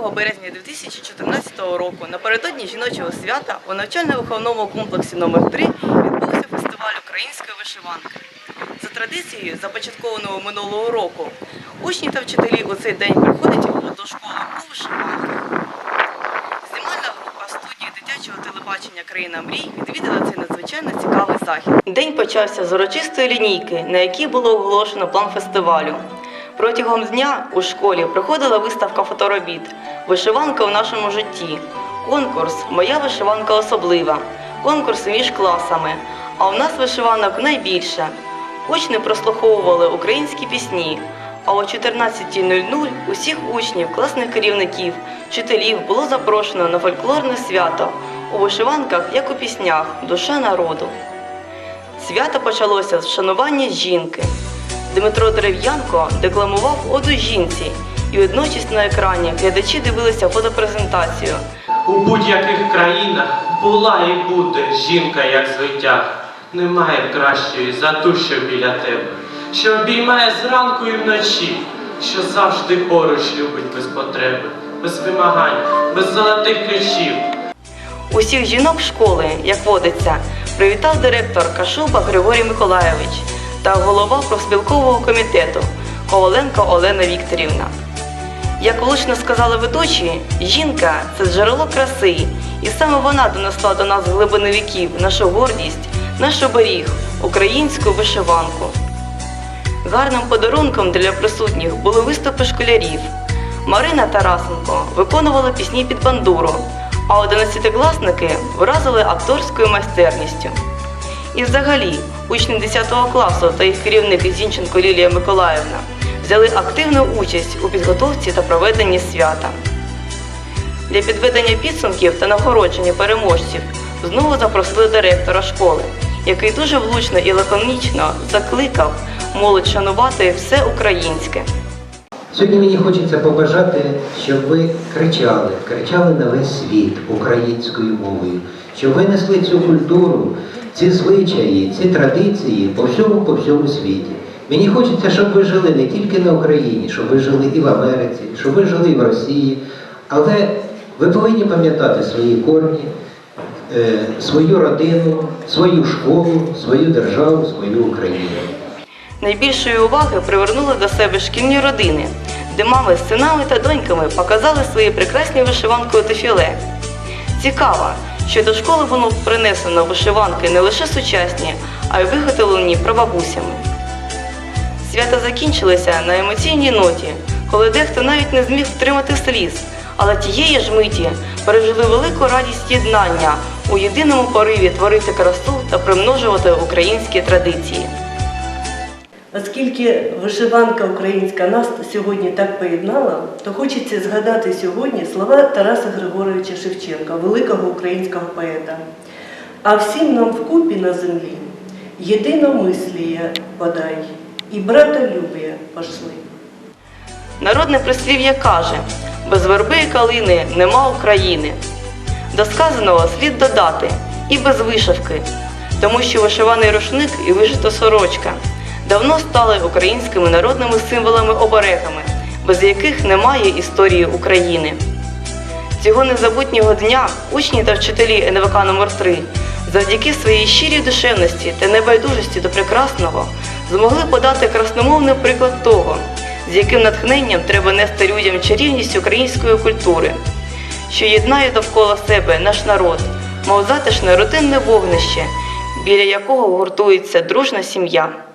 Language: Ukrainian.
2 березня 2014 року напередодні жіночого свята у навчально-виховному комплексі номер 3 відбувся фестиваль української вишиванки. За традицією, започаткованого минулого року, учні та вчителі у цей день приходять до школи у вишиванках. Знімальна група студії дитячого телебачення Країна мрій відвідала цей надзвичайно цікавий захід. День почався з урочистої лінійки, на якій було оголошено план фестивалю. Протягом дня у школі проходила виставка фоторобіт Вишиванка в нашому житті. Конкурс Моя вишиванка особлива. Конкурс між класами. А у нас вишиванок найбільше. Учні прослуховували українські пісні. А о 14.00 усіх учнів, класних керівників, вчителів було запрошено на фольклорне свято у вишиванках, як у піснях, душа народу. Свято почалося з вшанування жінки. Дмитро Дерев'янко декламував оду жінці, і водночас на екрані глядачі дивилися фотопрезентацію. У будь-яких країнах була і буде жінка як звиття. Немає кращої за ту, що біля тебе, що обіймає зранку і вночі, що завжди поруч любить без потреби, без вимагань, без золотих ключів. Усіх жінок школи, як водиться, привітав директор Кашуба Григорій Миколайович та голова профспілкового комітету Коваленко Олена Вікторівна. Як влучно сказали ведучі, жінка це джерело краси, і саме вона донесла до нас глибини віків нашу гордість, наш оберіг, українську вишиванку. Гарним подарунком для присутніх були виступи школярів. Марина Тарасенко виконувала пісні під бандуру, а одинадцятикласники вразили акторською майстерністю. І взагалі, учні 10 класу та їх керівник Зінченко Лілія Миколаївна взяли активну участь у підготовці та проведенні свята. Для підведення підсумків та нагородження переможців знову запросили директора школи, який дуже влучно і лаконічно закликав молодь шанувати все українське. Сьогодні мені хочеться побажати, щоб ви кричали, кричали на весь світ українською мовою, щоб ви несли цю культуру, ці звичаї, ці традиції по всьому, по всьому світі. Мені хочеться, щоб ви жили не тільки на Україні, щоб ви жили і в Америці, щоб ви жили і в Росії, але ви повинні пам'ятати свої корні, е, свою родину, свою школу, свою державу, свою Україну. Найбільшої уваги привернули до себе шкільні родини, де мами з синами та доньками показали свої прекрасні вишиванки у дефіле. Цікаво, що до школи було принесено вишиванки не лише сучасні, а й виготовлені прабабусями. Свята закінчилися на емоційній ноті, коли дехто навіть не зміг втримати сліз, але тієї ж миті пережили велику радість єднання у єдиному пориві творити красу та примножувати українські традиції. Оскільки вишиванка українська нас сьогодні так поєднала, то хочеться згадати сьогодні слова Тараса Григоровича Шевченка, великого українського поета. А всім нам вкупі на землі єдиномисліє подай, і братолюбія пошли. Народне прислів'я каже: без верби і калини нема України. До сказаного слід додати і без вишивки, тому що вишиваний рушник і вишита сорочка давно стали українськими народними символами-оберегами, без яких немає історії України. Цього незабутнього дня учні та вчителі НВК номер 3 завдяки своїй щирій душевності та небайдужості до прекрасного змогли подати красномовний приклад того, з яким натхненням треба нести людям чарівність української культури, що єднає довкола себе наш народ, мов затишне рутинне вогнище, біля якого гуртується дружна сім'я.